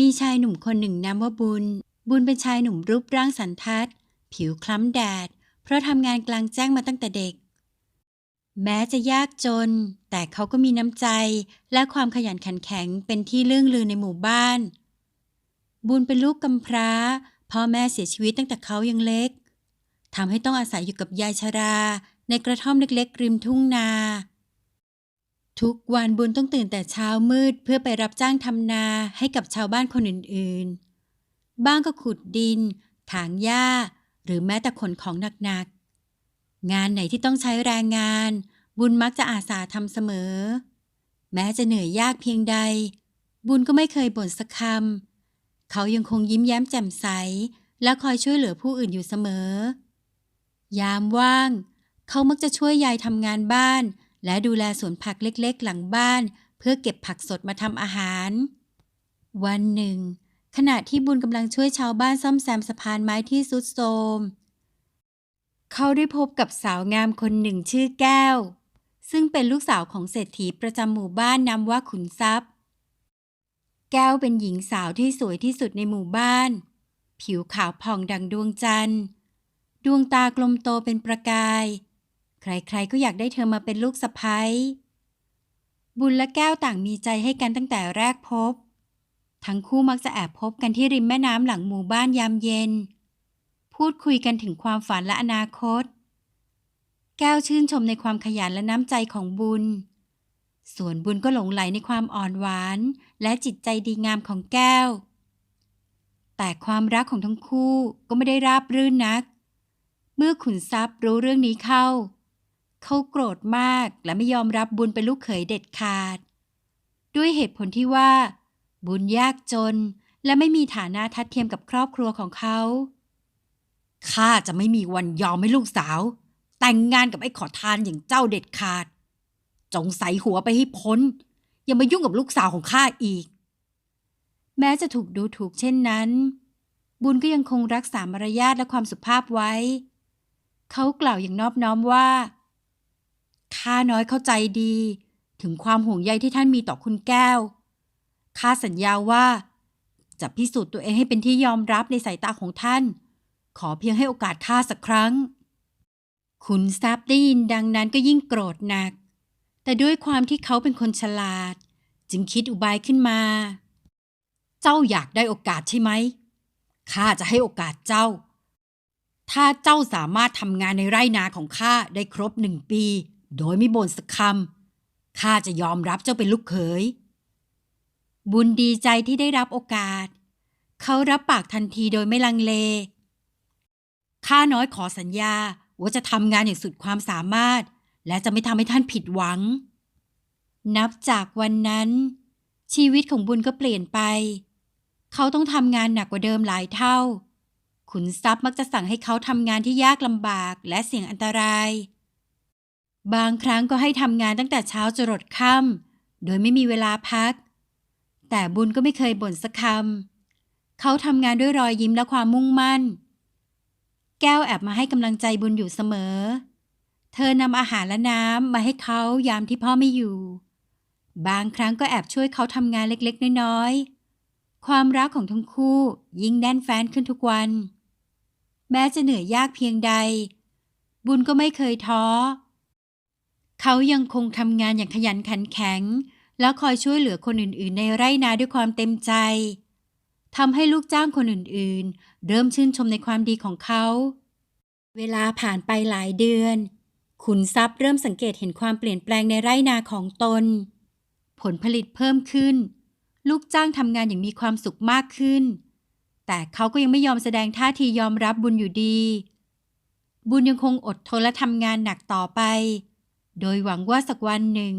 มีชายหนุ่มคนหนึ่งนามว่าบุญ บุญเป็นชายหนุ่มรูปร่างสันทัด ผิวคล้ำแดด เพราะทำงานกลางแจ้งมาตั้งแต่เด็ก แม้จะยากจน แต่เขาก็มีน้ำใจ และความขยันขันแข็งเป็นที่เลื่องลือในหมู่บ้าน บุญเป็นลูกกำพร้า พ่อแม่เสียชีวิตตั้งแต่เขายังเล็กทำให้ต้องอาศัยอยู่กับยายชรา ในกระท่อมเล็กๆริมทุ่งนา ทุกวันบุญต้องตื่นแต่เช้ามืดเพื่อไปรับจ้างทำนาให้กับชาวบ้านคนอื่นๆ บ้างก็ขุดดิน ถางหญ้า หรือแม้แต่ขนของหนักๆ งานไหนที่ต้องใช้แรงงาน บุญมักจะอาสาทำเสมอ แม้จะเหนื่อยยากเพียงใด บุญก็ไม่เคยบ่นสักคำ เขายังคงยิ้มแย้มแจ่มใส และคอยช่วยเหลือผู้อื่นอยู่เสมอ ยามว่าง เขามักจะช่วยยายทำงานบ้าน และดูแลสวนผักเล็กๆ หลังบ้าน เพื่อเก็บผักสดมาทำอาหาร วันหนึ่ง ขณะที่บุญกำลังช่วยชาวบ้านซ่อมแซมสะพานไม้ที่สุดโทรมเขาได้พบกับสาวงามคนหนึ่งชื่อแก้ว ซึ่งเป็นลูกสาวของเศรษฐีประจำหมู่บ้านนามว่าขุนทรัพย์ แก้วเป็นหญิงสาวที่สวยที่สุดในหมู่บ้าน ผิวขาวผ่องดังดวงจันทร์ ดวงตากลมโตเป็นประกาย ใครๆก็อยากได้เธอมาเป็นลูกสะใภ้บุญและแก้วต่างมีใจให้กันตั้งแต่แรกพบ ทั้งคู่มักจะแอบพบกันที่ริมแม่น้ำหลังหมู่บ้านยามเย็น พูดคุยกันถึงความฝันและอนาคต แก้วชื่นชมในความขยันและน้ำใจของบุญ ส่วนบุญก็หลงไหลในความอ่อนหวาน และจิตใจดีงามของแก้ว แต่ความรักของทั้งคู่ก็ไม่ได้ราบรื่นนัก เมื่อขุนทรัพย์รู้เรื่องนี้เข้า เขาโกรธมากและไม่ยอมรับบุญเป็นลูกเขยเด็ดขาด ด้วยเหตุผลที่ว่า บุญยากจนและไม่มีฐานะทัดเทียมกับครอบครัวของเขาข้าจะไม่มีวันยอมให้ลูกสาว แต่งงานกับไอ้ขอทานอย่างเจ้าเด็ดขาด จงใส่หัวไปให้พ้น อย่ามายุ่งกับลูกสาวของข้าอีก แม้จะถูกดูถูกเช่นนั้น บุญก็ยังคงรักษามารยาทและความสุภาพไว้ เขากล่าวอย่างนอบน้อมว่า ข้าน้อยเข้าใจดี ถึงความห่วงใยที่ท่านมีต่อคุณแก้ว ข้าสัญญาว่า จะพิสูจน์ตัวเองให้เป็นที่ยอมรับในสายตาของท่าน ขอเพียงให้โอกาสข้าสักครั้งขุนทรัพย์ได้ยินดังนั้นก็ยิ่งโกรธหนัก แต่ด้วยความที่เขาเป็นคนฉลาด จึงคิดอุบายขึ้นมา เจ้าอยากได้โอกาสใช่ไหมข้าจะให้โอกาสเจ้าถ้าเจ้าสามารถทำงานในไร่นาของข้าได้ครบหนึ่งปี โดยไม่บ่นสักคำข้าจะยอมรับเจ้าเป็นลูกเขย บุญดีใจที่ได้รับโอกาส เขารับปากทันทีโดยไม่ลังเล ข้าน้อยขอสัญญาว่าจะทำงานอย่างสุดความสามารถ และจะไม่ทำให้ท่านผิดหวัง นับจากวันนั้น ชีวิตของบุญก็เปลี่ยนไป เขาต้องทำงานหนักกว่าเดิมหลายเท่า ขุนทรัพย์มักจะสั่งให้เขาทำงานที่ยากลำบากและเสี่ยงอันตราย บางครั้งก็ให้ทำงานตั้งแต่เช้าจรดค่ำโดยไม่มีเวลาพัก แต่บุญก็ไม่เคยบ่นสักคำเขาทำงานด้วยรอยยิ้มและความมุ่งมั่น แก้วแอบมาให้กำลังใจบุญอยู่เสมอ เธอนำอาหารและน้ำมาให้เขายามที่พ่อไม่อยู่ บางครั้งก็แอบช่วยเขาทำงานเล็กๆ น้อยๆ ความรักของทั้งคู่ยิ่งแน่นแฟ้นขึ้นทุกวัน แม้จะเหนื่อยยากเพียงใด บุญก็ไม่เคยท้อ เขายังคงทำงานอย่างขยันขันแข็ง แล้วคอยช่วยเหลือคนอื่นๆ ในไร่นาด้วยความเต็มใจทำให้ลูกจ้างคนอื่นๆ เริ่มชื่นชมในความดีของเขา เวลาผ่านไปหลายเดือน ขุนทรัพย์เริ่มสังเกตเห็นความเปลี่ยนแปลงในไร่นาของตน ผลผลิตเพิ่มขึ้น ลูกจ้างทำงานอย่างมีความสุขมากขึ้น แต่เขาก็ยังไม่ยอมแสดงท่าทียอมรับบุญอยู่ดี บุญยังคงอดทนและทำงานหนักต่อไป โดยหวังว่าสักวันหนึ่ง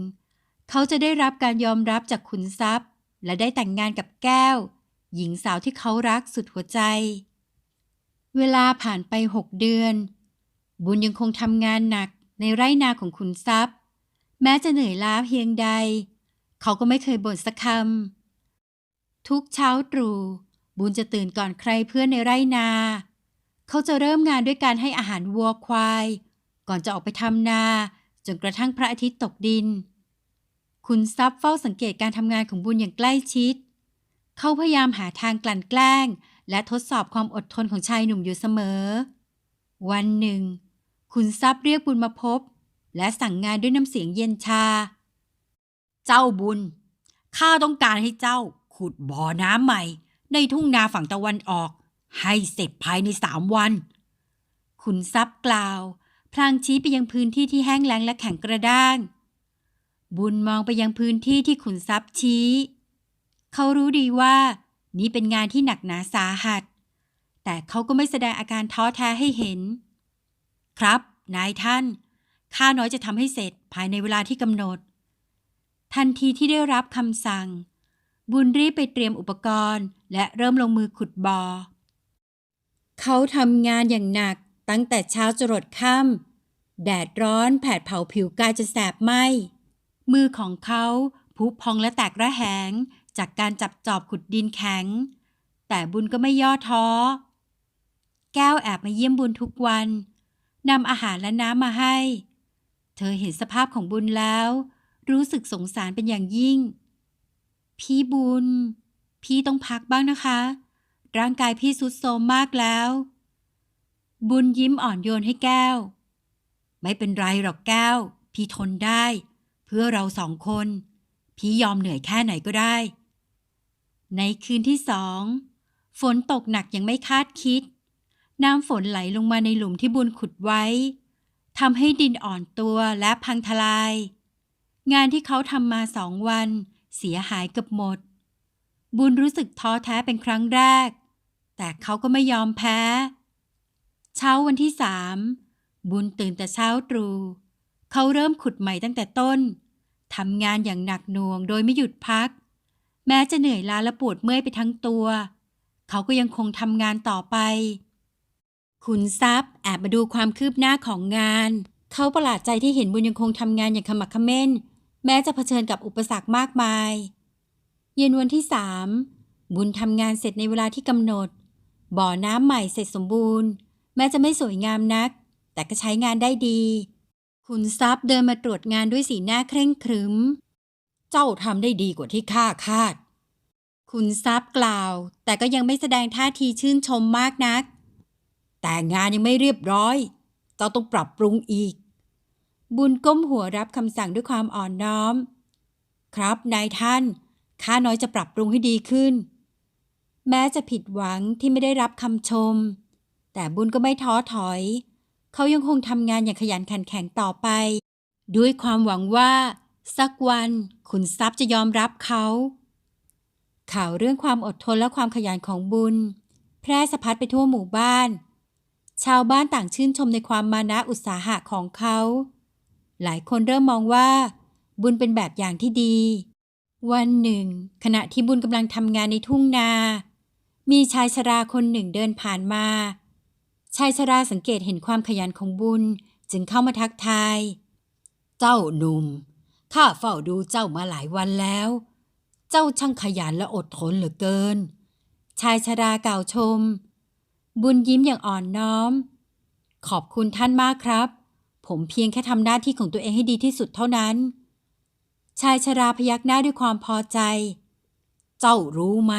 เขาจะได้รับการยอมรับจากขุนทรัพย์ และได้แต่งงานกับแก้ว หญิงสาวที่เขารักสุดหัวใจ เวลาผ่านไปหกเดือน บุญยังคงทำงานหนักในไร่นาของขุนทรัพย์ แม้จะเหนื่อยล้าเพียงใด เขาก็ไม่เคยบ่นสักคำทุกเช้าตรู่บุญจะตื่นก่อนใครเพื่อนในไร่นา เขาจะเริ่มงานด้วยการให้อาหารวัวควาย ก่อนจะออกไปทำนา จนกระทั่งพระอาทิตย์ตกดิน คุณทรัพย์เฝ้าสังเกตการทำงานของบุญอย่างใกล้ชิด เขาพยายามหาทางกลั่นแกล้ง และทดสอบความอดทนของชายหนุ่มอยู่เสมอ วันหนึ่ง คุณทรัพย์เรียกบุญมาพบ และสั่งงานด้วยน้ำเสียงเย็นชา เจ้าบุญ ข้าต้องการให้เจ้า ขุดบ่อน้ำใหม่ ในทุ่งนาฝั่งตะวันออก ให้เสร็จภายในสามวันขุนทรัพย์กล่าว ลางชี้ไปยังพื้นที่ที่แห้งแล้งและแข็งกระด้าง บุญมองไปยังพื้นที่ที่ขุนทรัพย์ชี้ เขารู้ดีว่า นี่เป็นงานที่หนักหนาสาหัส แต่เขาก็ไม่แสดงอาการท้อแท้ให้เห็น ครับ นายท่าน ข้าน้อยจะทำให้เสร็จภายในเวลาที่กำหนด ทันทีที่ได้รับคำสั่ง บุญรีบไปเตรียมอุปกรณ์ และเริ่มลงมือขุดบอ่อเขาทำงานอย่างหนักตั้งแต่เช้าจรดค่ำ แดดร้อนแผดเผาผิวกายจะแสบไหม มือของเขาผุพองและแตกระแหง จากการจับจอบขุดดินแข็ง แต่บุญก็ไม่ย่อท้อ แก้วแอบมาเยี่ยมบุญทุกวันนำอาหารและน้ำมาให้ เธอเห็นสภาพของบุญแล้ว รู้สึกสงสารเป็นอย่างยิ่ง พี่บุญ พี่ต้องพักบ้างนะคะ ร่างกายพี่สุดโทรมมากแล้ว บุญยิ้มอ่อนโยนให้แก้ว ไม่เป็นไรหรอกแก้ว พี่ทนได้ เพื่อเราสองคน พี่ยอมเหนื่อยแค่ไหนก็ได้ ในคืนที่สองฝนตกหนักยังไม่คาดคิด น้ำฝนไหลลงมาในหลุมที่บุญขุดไว้ทำให้ดินอ่อนตัวและพังทลาย งานที่เขาทำมาสองวัน เสียหายเกือบหมด บุญรู้สึกท้อแท้เป็นครั้งแรก แต่เขาก็ไม่ยอมแพ้ เช้าวันที่สาม บุญตื่นแต่เช้าตรู่ เขาเริ่มขุดใหม่ตั้งแต่ต้น ทำงานอย่างหนักหน่วงโดยไม่หยุดพัก แม้จะเหนื่อยล้าและปวดเมื่อยไปทั้งตัว เขาก็ยังคงทำงานต่อไปขุนทรัพย์แอบมาดูความคืบหน้าของงาน เขาประหลาดใจที่เห็นบุญยังคงทำงานอย่างขมักขม้น แม้จะเผชิญกับอุปสรรคมากมาย เย็นวันที่สามบุญทำงานเสร็จในเวลาที่กำหนด บ่อน้ำใหม่เสร็จสมบูรณ์ แม้จะไม่สวยงามนัก แต่ก็ใช้งานได้ดี คุณทรัพย์เดินมาตรวจงานด้วยสีหน้าเคร่งครึม เจ้าทำได้ดีกว่าที่ข้าคาด คุณทรัพย์กล่าว แต่ก็ยังไม่แสดงท่าทีชื่นชมมากนัก แต่งานยังไม่เรียบร้อย เจ้าต้องปรับปรุงอีก บุญก้มหัวรับคำสั่งด้วยความอ่อนน้อม ครับนายท่าน ข้าน้อยจะปรับปรุงให้ดีขึ้น แม้จะผิดหวังที่ไม่ได้รับคำชม แต่บุญก็ไม่ท้อถอย เขายังคงทำงานอย่างขยันขันแข็งต่อไป ด้วยความหวังว่า สักวันขุนทรัพย์จะยอมรับเขา ข่าวเรื่องความอดทนและความขยันของบุญ แพร่สะพัดไปทั่วหมู่บ้าน ชาวบ้านต่างชื่นชมในความมานะอุตสาหะของเขา หลายคนเริ่มมองว่า บุญเป็นแบบอย่างที่ดี วันหนึ่ง ขณะที่บุญกำลังทำงานในทุ่งนา มีชายชราคนหนึ่งเดินผ่านมา ชายชราสังเกตเห็นความขยันของบุญจึงเข้ามาทักทาย เจ้าหนุ่ม ข้าเฝ้าดูเจ้ามาหลายวันแล้ว เจ้าช่างขยันและอดทนเหลือเกิน ชายชรากล่าวชม บุญยิ้มอย่างอ่อนน้อม ขอบคุณท่านมากครับ ผมเพียงแค่ทำหน้าที่ของตัวเองให้ดีที่สุดเท่านั้น ชายชราพยักหน้าด้วยความพอใจ เจ้ารู้ไหม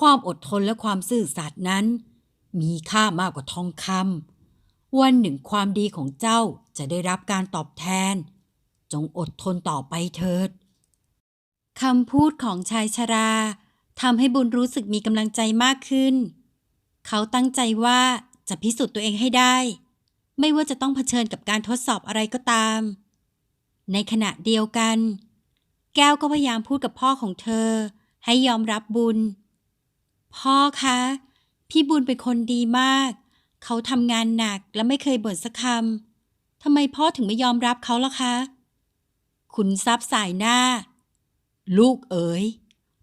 ความอดทนและความซื่อสัตย์นั้น มีค่ามากกว่าทองคำวันหนึ่งความดีของเจ้าจะได้รับการตอบแทน จงอดทนต่อไปเถิดคำพูดของชายชราทำให้บุญรู้สึกมีกำลังใจมากขึ้น เขาตั้งใจว่าจะพิสูจน์ตัวเองให้ได้ ไม่ว่าจะต้องเผชิญกับการทดสอบอะไรก็ตาม ในขณะเดียวกัน แก้วก็พยายามพูดกับพ่อของเธอ ให้ยอมรับบุญ พ่อคะ พี่บุญเป็นคนดีมาก เขาทำงานหนักและไม่เคยบ่นสักคำทำไมพ่อถึงไม่ยอมรับเขาล่ะคะ ขุนทรัพย์สายหน้า ลูกเอ๋ย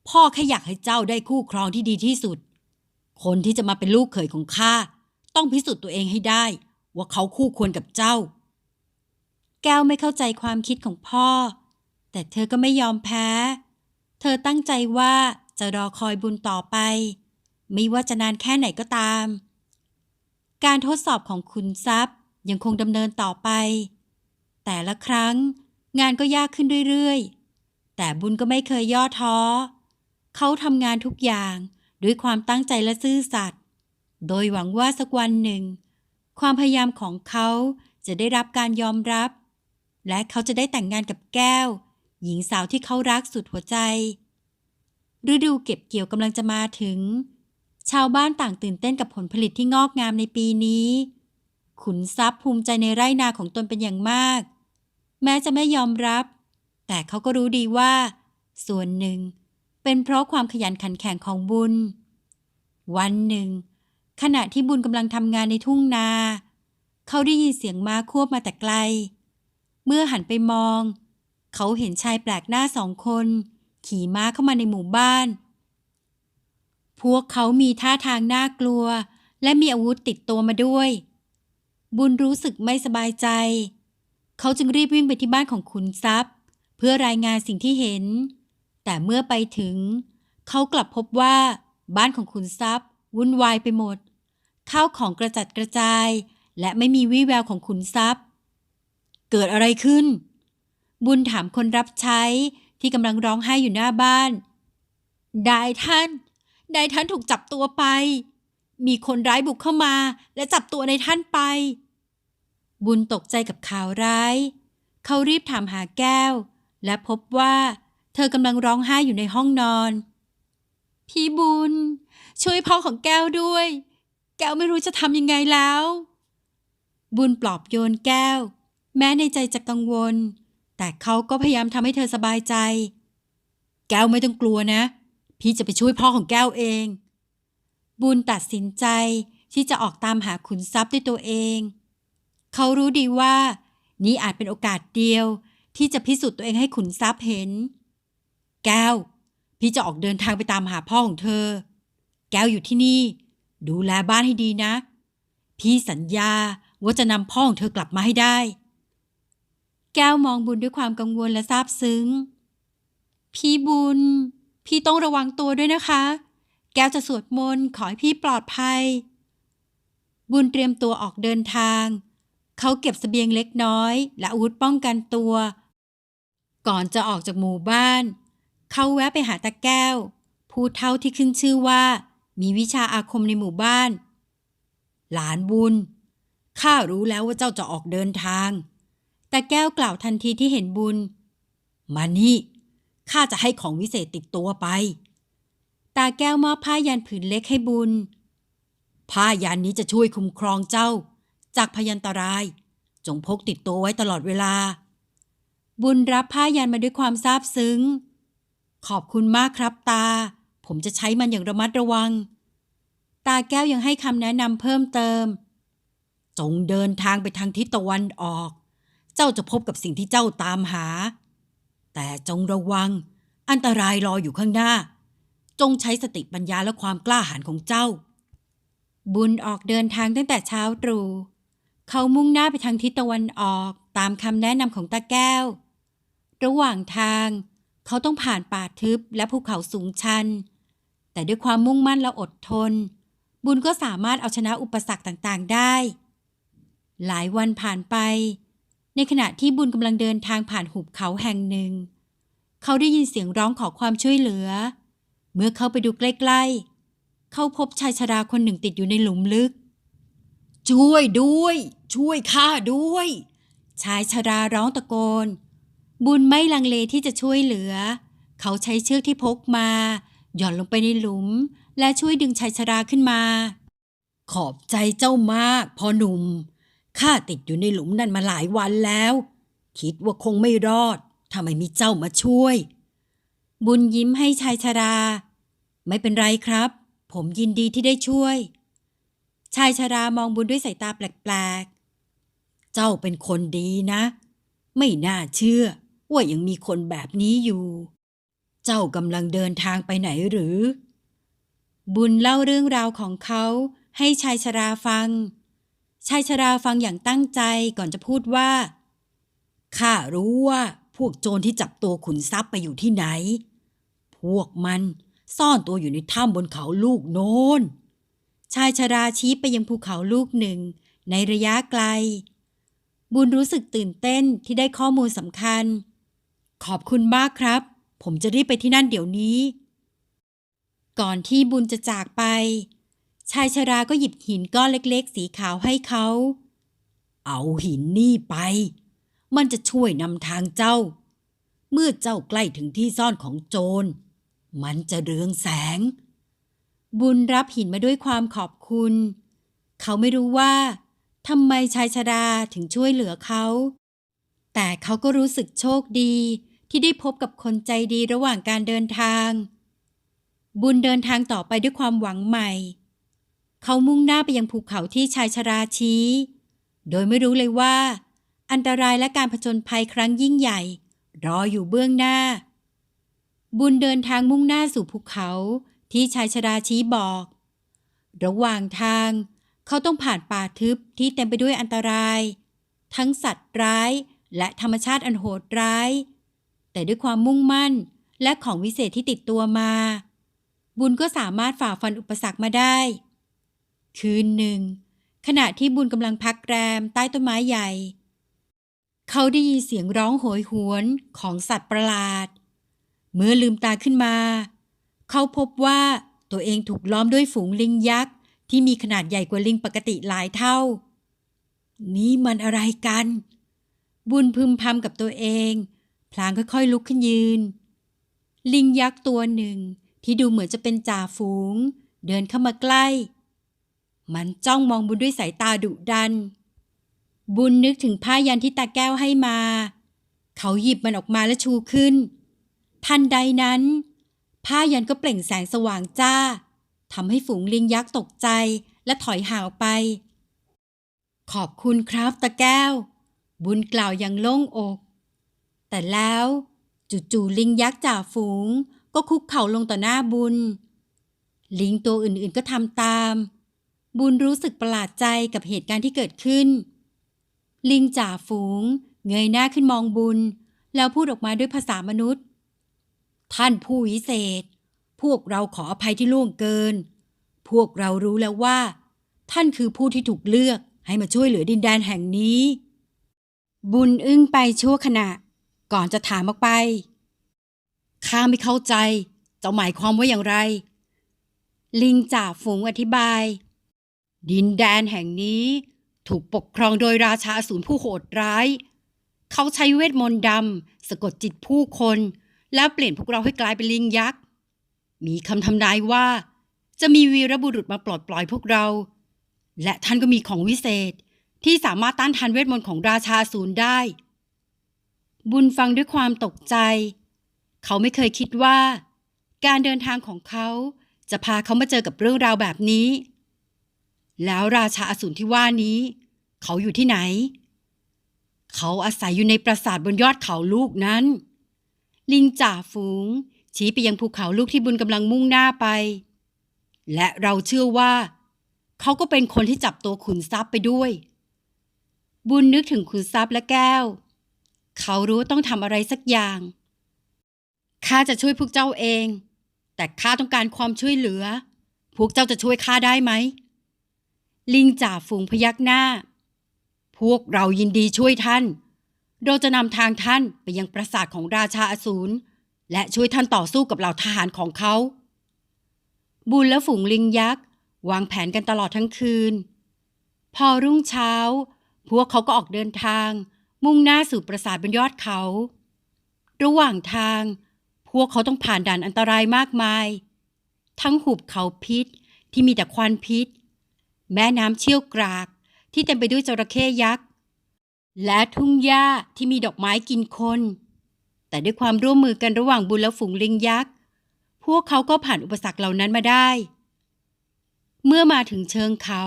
พ่อแค่อยากให้เจ้าได้คู่ครองที่ดีที่สุด คนที่จะมาเป็นลูกเขยของข้าต้องพิสูจน์ตัวเองให้ได้ ว่าเขาคู่ควรกับเจ้า แก้วไม่เข้าใจความคิดของพ่อ แต่เธอก็ไม่ยอมแพ้ เธอตั้งใจว่าจะรอคอยบุญต่อไป ไม่ว่าจะนานแค่ไหนก็ตาม การทดสอบของคุณทรัพย์ยังคงดำเนินต่อไป แต่ละครั้งงานก็ยากขึ้นเรื่อยๆ แต่บุญก็ไม่เคยย่อท้อ เขาทำงานทุกอย่างด้วยความตั้งใจและซื่อสัตย์ โดยหวังว่าสักวันหนึ่ง ความพยายามของเขาจะได้รับการยอมรับ และเขาจะได้แต่งงานกับแก้ว หญิงสาวที่เขารักสุดหัวใจ ฤดูเก็บเกี่ยวกำลังจะมาถึง ชาวบ้านต่างตื่นเต้นกับผลผลิตที่งอกงามในปีนี้ ขุนทรัพย์ภูมิใจในไร่นาของตนเป็นอย่างมาก แม้จะไม่ยอมรับ แต่เขาก็รู้ดีว่า ส่วนหนึ่ง เป็นเพราะความขยันขันแข็งของบุญ วันหนึ่ง ขณะที่บุญกำลังทำงานในทุ่งนา เขาได้ยินเสียงม้าควบมาแต่ไกล เมื่อหันไปมอง เขาเห็นชายแปลกหน้าสองคน ขี่ม้าเข้ามาในหมู่บ้าน พวกเขามีท่าทางน่ากลัว และมีอาวุธติดตัวมาด้วย บุญรู้สึกไม่สบายใจ เขาจึงรีบวิ่งไปที่บ้านของขุนทรัพย์ เพื่อรายงานสิ่งที่เห็น แต่เมื่อไปถึง เขากลับพบว่า บ้านของขุนทรัพย์ วุ่นวายไปหมด ข้าวของกระจัดกระจาย และไม่มีวี่แววของขุนทรัพย์ เกิดอะไรขึ้น บุญถามคนรับใช้ที่กำลังร้องไห้อยู่หน้าบ้าน ได้ท่าน ได้ท่านถูกจับตัวไป มีคนร้ายบุกเข้ามา และจับตัวในท่านไป บุญตกใจกับข่าวร้าย เขารีบถามหาแก้ว และพบว่า เธอกำลังร้องไห้อยู่ในห้องนอน พี่บุญ ช่วยพ่อของแก้วด้วย แก้วไม่รู้จะทำยังไงแล้ว บุญปลอบโยนแก้ว แม้ในใจจะกังวล แต่เขาก็พยายามทำให้เธอสบายใจ แก้วไม่ต้องกลัวนะ พี่จะไปช่วยพ่อของแก้วเอง บุญตัดสินใจที่จะออกตามหาขุนทรัพย์ด้วยตัวเอง เขารู้ดีว่า นี่อาจเป็นโอกาสเดียว ที่จะพิสูจน์ตัวเองให้ขุนทรัพย์เห็น แก้ว พี่จะออกเดินทางไปตามหาพ่อของเธอ แก้วอยู่ที่นี่ ดูแลบ้านให้ดีนะ พี่สัญญาว่าจะนำพ่อของเธอกลับมาให้ได้ แก้วมองบุญด้วยความกังวลและซาบซึ้ง พี่บุญ พี่ต้องระวังตัวด้วยนะคะ แก้วจะสวดมนต์ขอให้พี่ปลอดภัย บุญเตรียมตัวออกเดินทาง เขาเก็บเสบียงเล็กน้อย และอาวุธป้องกันตัว ก่อนจะออกจากหมู่บ้าน เขาแวะไปหาตาแก้ว ผู้เท่าที่ขึ้นชื่อว่า มีวิชาอาคมในหมู่บ้าน หลานบุญข้ารู้แล้วว่าเจ้าจะออกเดินทาง แต่แก้วกล่าวทันทีที่เห็นบุญ มานี่ ข้าจะให้ของวิเศษติดตัวไป ตาแก้วมอบผ้ายันผืนเล็กให้บุญ ผ้ายันนี้จะช่วยคุ้มครองเจ้า จากพยันตราย จงพกติดตัวไว้ตลอดเวลา บุญรับผ้ายันมาด้วยความซาบซึ้ง ขอบคุณมากครับตา ผมจะใช้มันอย่างระมัดระวัง ตาแก้วยังให้คำแนะนำเพิ่มเติม จงเดินทางไปทางทิศตะวันออก เจ้าจะพบกับสิ่งที่เจ้าตามหา แต่จงระวัง อันตรายรออยู่ข้างหน้า จงใช้สติปัญญาและความกล้าหาญของเจ้า บุญออกเดินทางตั้งแต่เช้าตรู่เขามุ่งหน้าไปทางทิศตะวันออกตามคำแนะนำของตาแก้ว ระหว่างทาง เขาต้องผ่านป่าทึบและภูเขาสูงชัน แต่ด้วยความมุ่งมั่นและอดทน บุญก็สามารถเอาชนะอุปสรรคต่างๆได้ หลายวันผ่านไป ในขณะที่บุญกำลังเดินทางผ่านหุบเขาแห่งหนึ่ง เขาได้ยินเสียงร้องขอความช่วยเหลือ เมื่อเขาไปดูใกล้ๆ เขาพบชายชราคนหนึ่งติดอยู่ในหลุมลึก ช่วยด้วย ช่วยข้าด้วย ชายชราร้องตะโกน บุญไม่ลังเลที่จะช่วยเหลือ เขาใช้เชือกที่พกมา หย่อนลงไปในหลุม และช่วยดึงชายชราขึ้นมา ขอบใจเจ้ามากพ่อหนุ่ม ข้าติดอยู่ในหลุมนั่นมาหลายวันแล้ว คิดว่าคงไม่รอดถ้าไม่มีเจ้ามาช่วย บุญยิ้มให้ชายชรา ไม่เป็นไรครับ ผมยินดีที่ได้ช่วย ชายชรามองบุญด้วยสายตาแปลกๆ เจ้าเป็นคนดีนะ ไม่น่าเชื่อ ว่ายังมีคนแบบนี้อยู่ เจ้ากำลังเดินทางไปไหนหรือ บุญเล่าเรื่องราวของเขาให้ชายชราฟัง ชายชราฟังอย่างตั้งใจก่อนจะพูดว่าข้ารู้ว่าพวกโจรที่จับตัวขุนทรัพย์ไปอยู่ที่ไหน พวกมันซ่อนตัวอยู่ในถ้ำบนเขาลูกโน้น ชายชราชี้ไปยังภูเขาลูกหนึ่ง ในระยะไกล บุญรู้สึกตื่นเต้นที่ได้ข้อมูลสำคัญ ขอบคุณมากครับ ผมจะรีบไปที่นั่นเดี๋ยวนี้ ก่อนที่บุญจะจากไป ชายชราก็หยิบหินก้อนเล็กๆ สีขาวให้เขา เอาหินนี่ไป มันจะช่วยนำทางเจ้า เมื่อเจ้าใกล้ถึงที่ซ่อนของโจร มันจะเรืองแสง บุญรับหินมาด้วยความขอบคุณ เขาไม่รู้ว่าทำไมชายชราถึงช่วยเหลือเขา แต่เขาก็รู้สึกโชคดีที่ได้พบกับคนใจดีระหว่างการเดินทาง บุญเดินทางต่อไปด้วยความหวังใหม่ เขามุ่งหน้าไปยังภูเขาที่ชายชราชี้ โดยไม่รู้เลยว่า อันตรายและการผจญภัยครั้งยิ่งใหญ่ รออยู่เบื้องหน้า บุญเดินทางมุ่งหน้าสู่ภูเขาที่ชายชราชี้บอก ระหว่างทาง เขาต้องผ่านป่าทึบที่เต็มไปด้วยอันตราย ทั้งสัตว์ร้ายและธรรมชาติอันโหดร้าย แต่ด้วยความมุ่งมั่นและของวิเศษที่ติดตัวมา บุญก็สามารถฝ่าฟันอุปสรรคมาได้ คืนหนึ่ง ขณะที่บุญกำลังพักแรมใต้ต้นไม้ใหญ่ เขาได้ยินเสียงร้องโหยหวนของสัตว์ประหลาด เมื่อลืมตาขึ้นมา เขาพบว่าตัวเองถูกล้อมด้วยฝูงลิงยักษ์ ที่มีขนาดใหญ่กว่าลิงปกติหลายเท่า นี่มันอะไรกัน บุญพึมพำกับตัวเอง พลางค่อยๆลุกขึ้นยืน ลิงยักษ์ตัวหนึ่งที่ดูเหมือนจะเป็นจ่าฝูง เดินเข้ามาใกล้ มันจ้องมองบุญด้วยสายตาดุดัน บุญนึกถึงผ้ายันที่ตาแก้วให้มา เขาหยิบมันออกมาและชูขึ้น ทันใดนั้น ผ้ายันก็เปล่งแสงสว่างจ้าทำให้ฝูงลิงยักษ์ตกใจและถอยห่างออกไป ขอบคุณครับตาแก้ว บุญกล่าวอย่างโล่งอก แต่แล้วจู่ๆลิงยักษ์จ่าฝูง ก็คุกเข่าลงต่อหน้าบุญ ลิงตัวอื่นๆก็ทำตาม บุญรู้สึกประหลาดใจกับเหตุการณ์ที่เกิดขึ้น ลิงจ่าฝูง เงยหน้าขึ้นมองบุญ แล้วพูดออกมาด้วยภาษามนุษย์ ท่านผู้วิเศษ พวกเราขออภัยที่ล่วงเกิน พวกเรารู้แล้วว่า ท่านคือผู้ที่ถูกเลือกให้มาช่วยเหลือดินแดนแห่งนี้ บุญอึ้งไปชั่วขณะ ก่อนจะถามออกไปข้าไม่เข้าใจ เจ้าหมายความว่าอย่างไร ลิงจ่าฝูงอธิบาย ดินแดนแห่งนี้ถูกปกครองโดยราชาอสูรผู้โหดร้าย เขาใช้เวทมนต์ดำสะกดจิตผู้คน แล้วเปลี่ยนพวกเราให้กลายเป็นลิงยักษ์ มีคำทำนายว่า จะมีวีรบุรุษมาปลดปล่อยพวกเรา และท่านก็มีของวิเศษที่สามารถต้านทานเวทมนต์ของราชาอสูรได้ บุญฟังด้วยความตกใจ เขาไม่เคยคิดว่า การเดินทางของเขาจะพาเขามาเจอกับเรื่องราวแบบนี้ แล้วราชาอสูรที่ว่านี้ เขาอยู่ที่ไหน เขาอาศัยอยู่ในปราสาทบนยอดเขาลูกนั้น ลิงจ่าฝูง ชี้ไปยังภูเขาลูกที่บุญกำลังมุ่งหน้าไป และเราเชื่อว่า เขาก็เป็นคนที่จับตัวขุนทรัพย์ไปด้วย บุญนึกถึงขุนทรัพย์และแก้ว เขารู้ต้องทำอะไรสักอย่างข้าจะช่วยพวกเจ้าเอง แต่ข้าต้องการความช่วยเหลือ พวกเจ้าจะช่วยข้าได้ไหม ลิงจ่าฝูงพยักหน้า พวกเรายินดีช่วยท่าน เราจะนำทางท่านไปยังปราสาทของราชาอสูร และช่วยท่านต่อสู้กับเหล่าทหารของเขา บุญและฝูงลิงยักษ์ วางแผนกันตลอดทั้งคืน พอรุ่งเช้า พวกเขาก็ออกเดินทาง มุ่งหน้าสู่ปราสาทบนยอดเขา ระหว่างทาง พวกเขาต้องผ่านด่านอันตรายมากมาย ทั้งหุบเขาพิษที่มีแต่ควันพิษ แม่น้ำเชี่ยวกราก ที่เต็มไปด้วยจระเข้ยักษ์ และทุ่งหญ้าที่มีดอกไม้กินคน แต่ด้วยความร่วมมือกันระหว่างบุญและฝูงลิงยักษ์ พวกเขาก็ผ่านอุปสรรคเหล่านั้นมาได้ เมื่อมาถึงเชิงเขา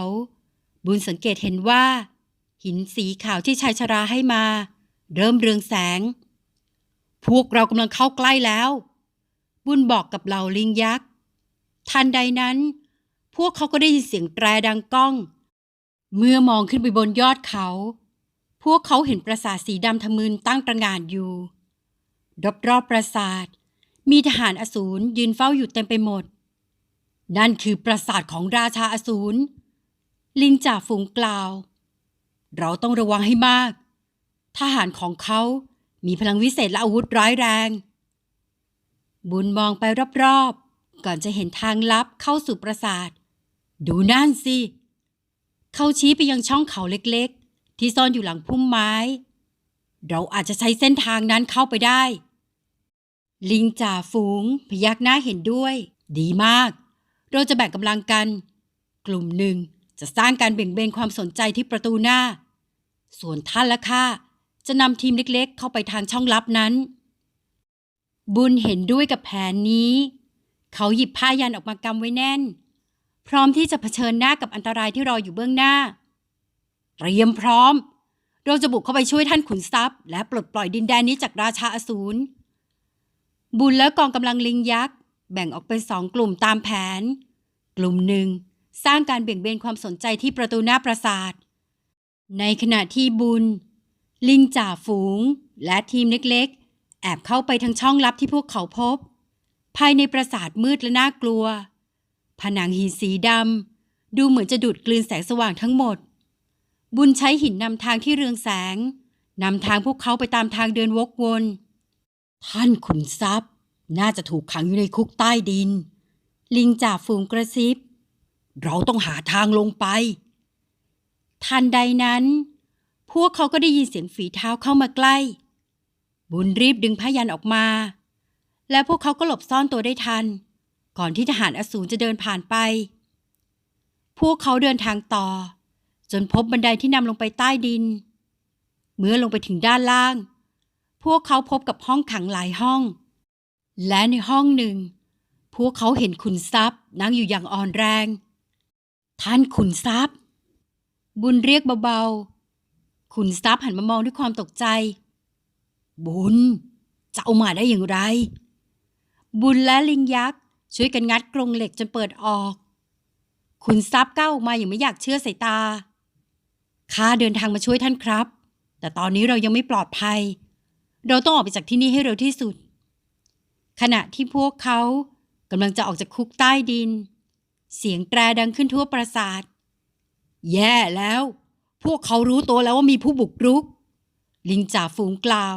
บุญสังเกตเห็นว่า หินสีขาวที่ชายชราให้มา เริ่มเรืองแสง พวกเรากำลังเข้าใกล้แล้ว บุญบอกกับเหล่าลิงยักษ์ทันใดนั้น พวกเขาก็ได้ยินเสียงแตรดังก้อง เมื่อมองขึ้นไปบนยอดเขา พวกเขาเห็นปราสาทสีดำทะมึนตั้งตระหง่านอยู่รอบๆปราสาท มีทหารอสูรยืนเฝ้าอยู่เต็มไปหมด นั่นคือปราสาทของราชาอสูร ลิงจ่าฝูงกล่าว เราต้องระวังให้มาก ทหารของเขามีพลังวิเศษและอาวุธร้ายแรง บุญมองไปรอบๆ ก่อนจะเห็นทางลับเข้าสู่ปราสาท ดูนั่นสิ เขาชี้ไปยังช่องเขาเล็กๆ ที่ซ่อนอยู่หลังพุ่มไม้ เราอาจจะใช้เส้นทางนั้นเข้าไปได้ ลิงจ่าฝูง พยักหน้าเห็นด้วย ดีมาก เราจะแบ่งกำลังกัน กลุ่มหนึ่งจะสร้างการเบี่ยงเบนความสนใจที่ประตูหน้า ส่วนท่านและข้าจะนำทีมเล็กๆ เข้าไปทางช่องลับนั้น บุญเห็นด้วยกับแผนนี้ เขาหยิบผ้ายันออกมากำไว้แน่น พร้อมที่จะเผชิญหน้ากับอันตรายที่รออยู่เบื้องหน้า เตรียมพร้อม เราจะบุกเข้าไปช่วยท่านขุนทรัพย์ และปลดปล่อยดินแดนนี้จากราชาอสูร บุญและกองกำลังลิงยักษ์ แบ่งออกเป็นสองกลุ่มตามแผน กลุ่มหนึ่งสร้างการเบี่ยงเบนความสนใจที่ประตูหน้าปราสาท ในขณะที่บุญ ลิงจ่าฝูง และทีมเล็กๆ แอบเข้าไปทางช่องลับที่พวกเขาพบ ภายในปราสาทมืดและน่ากลัว ผนังหินสีดำดูเหมือนจะดูดกลืนแสงสว่างทั้งหมด บุญใช้หินนำทางที่เรืองแสงนำทางพวกเขาไปตามทางเดินวกวน ท่านขุนทรัพย์ น่าจะถูกขังอยู่ในคุกใต้ดิน ลิงจ่าฝูงกระซิบ เราต้องหาทางลงไป ทันใดนั้น พวกเขาก็ได้ยินเสียงฝีเท้าเข้ามาใกล้ บุญรีบดึงผ้ายันออกมา และพวกเขาก็หลบซ่อนตัวได้ทัน ก่อนที่ทหารอสูรจะเดินผ่านไป พวกเขาเดินทางต่อ จนพบบันไดที่นำลงไปใต้ดิน เมื่อลงไปถึงด้านล่าง พวกเขาพบกับห้องขังหลายห้อง และในห้องหนึ่ง พวกเขาเห็นขุนทรัพย์นั่งอยู่อย่างอ่อนแรง ท่านขุนทรัพย์ บุญเรียกเบาๆ ขุนทรัพย์หันมามองด้วยความตกใจ บุญจะเอามาได้อย่างไร บุญและลิงยักษ์ ช่วยกันงัดกรงเหล็กจนเปิดออกขุนทรัพย์ก้าวออกมาอย่างไม่อยากเชื่อสายตาข้าเดินทางมาช่วยท่านครับ แต่ตอนนี้เรายังไม่ปลอดภัย เราต้องออกไปจากที่นี่ให้เร็วที่สุด ขณะที่พวกเขากำลังจะออกจากคุกใต้ดิน เสียงแตรดังขึ้นทั่วปราสาท แย่แล้ว พวกเขารู้ตัวแล้วว่ามีผู้บุกรุก ลิงจ่าฝูงกล่าว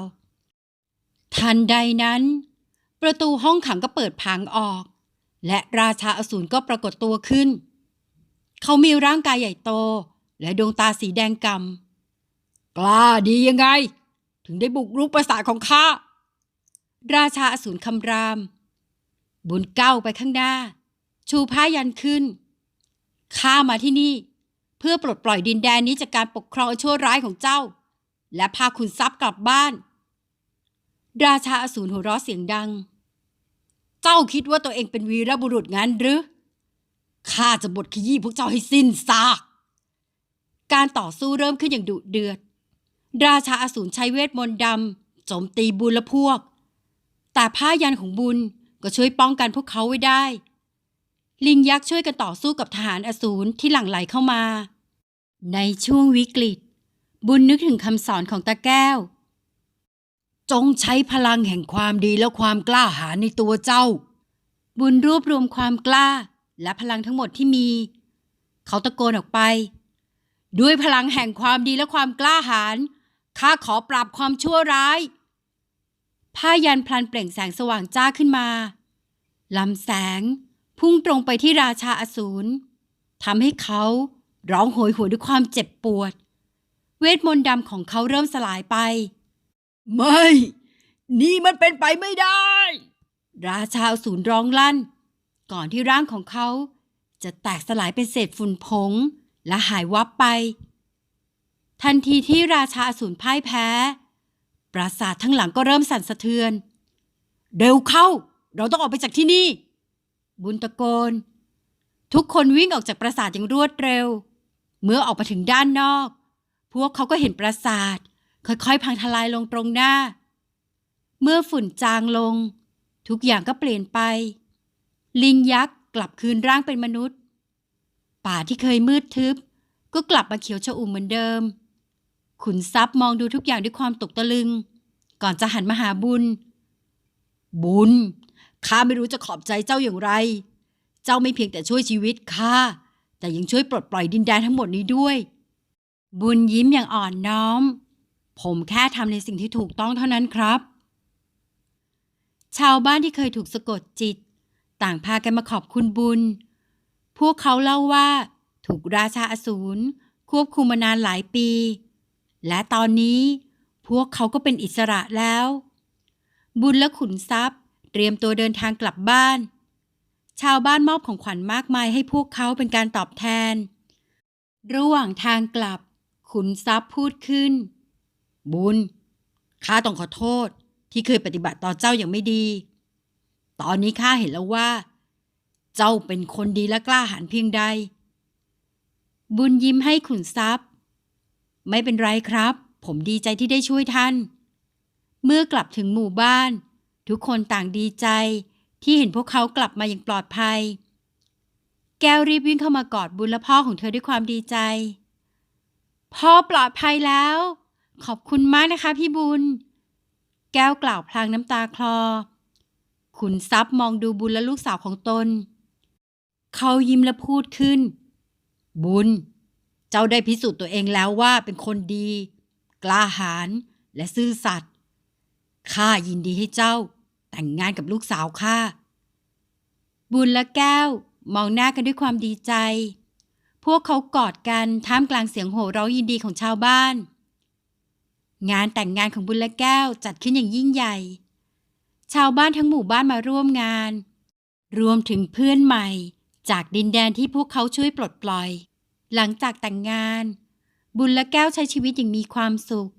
ทันใดนั้น ประตูห้องขังก็เปิดพังออก และราชาอสูรก็ปรากฏตัวขึ้น เขามีร่างกายใหญ่โต และดวงตาสีแดงกำกล้าดียังไง ถึงได้บุกรุกปราสาทของข้า ราชาอสูรคำราม บุญเก้าไปข้างหน้า ชูผ้ายันขึ้น ข้ามาที่นี่ เพื่อปลดปล่อยดินแดนนี้จากการปกครองอันชั่วร้ายของเจ้า และพาขุนทรัพย์กลับบ้าน ราชาอสูรหัวเราะเสียงดัง เจ้าคิดว่าตัวเองเป็นวีรบุรุษงั้นหรือข้าจะบดขยี้พวกเจ้าให้สิ้นซาก การต่อสู้เริ่มขึ้นอย่างดุเดือด ราชาอสูรใช้เวทมนต์ดำโจมตีบุญและพวก แต่ผ้ายันของบุญก็ช่วยป้องกันพวกเขาไว้ได้ ลิงยักษ์ช่วยกันต่อสู้กับทหารอสูรที่หลั่งไหลเข้ามา ในช่วงวิกฤต บุญนึกถึงคำสอนของตาแก้ว จงใช้พลังแห่งความดีและความกล้าหาญในตัวเจ้า บุญรวบรวมความกล้าและพลังทั้งหมดที่มี เขาตะโกนออกไป ด้วยพลังแห่งความดีและความกล้าหาญข้าขอปราบความชั่วร้าย ผ้ายันพลันเปล่งแสงสว่างจ้าขึ้นมาลำแสงพุ่งตรงไปที่ราชาอสูรทำให้เขาร้องโหยหวนด้วยความเจ็บปวด เวทมนต์ดำของเขาเริ่มสลายไป ไม่ นี่มันเป็นไปไม่ได้ ราชาสูรร้องลั่น ก่อนที่ร่างของเขาจะแตกสลายเป็นเศษฝุ่นผง และหายวับไป ทันทีที่ราชาสูรพ่ายแพ้ ปราสาททั้งหลังก็เริ่มสั่นสะเทือน เร็วเข้า เราต้องออกไปจากที่นี่ บุญตะโกน ทุกคนวิ่งออกจากปราสาทอย่างรวดเร็ว เมื่อออกมาถึงด้านนอก พวกเขาก็เห็นปราสาท ค่อยๆ พังทลายลงตรงหน้า เมื่อฝุ่นจางลง ทุกอย่างก็เปลี่ยนไป ลิงยักษ์กลับคืนร่างเป็นมนุษย์ ป่าที่เคยมืดทึบ ก็กลับมาเขียวชอุ่มเหมือนเดิม ขุนทรัพย์มองดูทุกอย่างด้วยความตกตะลึง ก่อนจะหันมาหาบุญ บุญข้าไม่รู้จะขอบใจเจ้าอย่างไร เจ้าไม่เพียงแต่ช่วยชีวิตข้าแต่ยังช่วยปลดปล่อยดินแดนทั้งหมดนี้ด้วย บุญยิ้มอย่างอ่อนน้อม ผมแค่ทำในสิ่งที่ถูกต้องเท่านั้นครับ ชาวบ้านที่เคยถูกสะกดจิต ต่างพากันมาขอบคุณบุญ พวกเขาเล่าว่า ถูกราชาอสูรควบคุมมานานหลายปี และตอนนี้พวกเขาก็เป็นอิสระแล้ว บุญและขุนทรัพย์ เตรียมตัวเดินทางกลับบ้าน ชาวบ้านมอบของขวัญมากมายให้พวกเขาเป็นการตอบแทน ระหว่างทางกลับ ขุนทรัพย์พูดขึ้น บุญข้าต้องขอโทษที่เคยปฏิบัติต่อเจ้าอย่างไม่ดี ตอนนี้ข้าเห็นแล้วว่า เจ้าเป็นคนดีและกล้าหาญเพียงใด บุญยิ้มให้ขุนทรัพย์ ไม่เป็นไรครับ ผมดีใจที่ได้ช่วยท่าน เมื่อกลับถึงหมู่บ้าน ทุกคนต่างดีใจที่เห็นพวกเขากลับมาอย่างปลอดภัย แก้วรีบวิ่งเข้ามากอดบุญและพ่อของเธอด้วยความดีใจ พ่อปลอดภัยแล้ว ขอบคุณมากนะคะพี่บุญ แก้วกล่าวพลางน้ำตาคลอ ขุนทรัพย์มองดูบุญและลูกสาวของตน เขายิ้มและพูดขึ้น บุญ เจ้าได้พิสูจน์ตัวเองแล้วว่าเป็นคนดี กล้าหาญและซื่อสัตย์ข้ายินดีให้เจ้า แต่งงานกับลูกสาวข้าบุญและแก้วมองหน้ากันด้วยความดีใจ พวกเขากอดกันท่ามกลางเสียงโห่ร้องยินดีของชาวบ้าน งานแต่งงานของบุญและแก้วจัดขึ้นอย่างยิ่งใหญ่ ชาวบ้านทั้งหมู่บ้านมาร่วมงาน รวมถึงเพื่อนใหม่ จากดินแดนที่พวกเขาช่วยปลดปล่อย หลังจากแต่งงาน บุญและแก้วใช้ชีวิตอย่างมีความสุข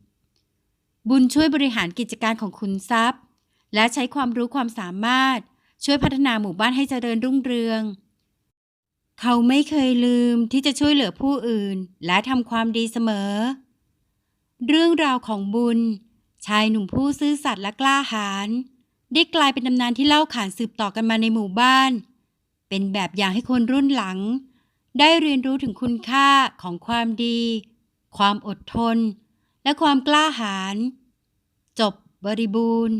บุญช่วยบริหารกิจการของคุณทรัพย์ และใช้ความรู้ความสามารถช่วยพัฒนาหมู่บ้านให้เจริญรุ่งเรือง เขาไม่เคยลืมที่จะช่วยเหลือผู้อื่นและทำความดีเสมอ เรื่องราวของบุญ ชายหนุ่มผู้ซื่อสัตย์และกล้าหาญได้กลายเป็นตำนานที่เล่าขานสืบต่อกันมาในหมู่บ้าน เป็นแบบอย่างให้คนรุ่นหลัง ได้เรียนรู้ถึงคุณค่าของความดี ความอดทน และความกล้าหาญจบบริบูรณ์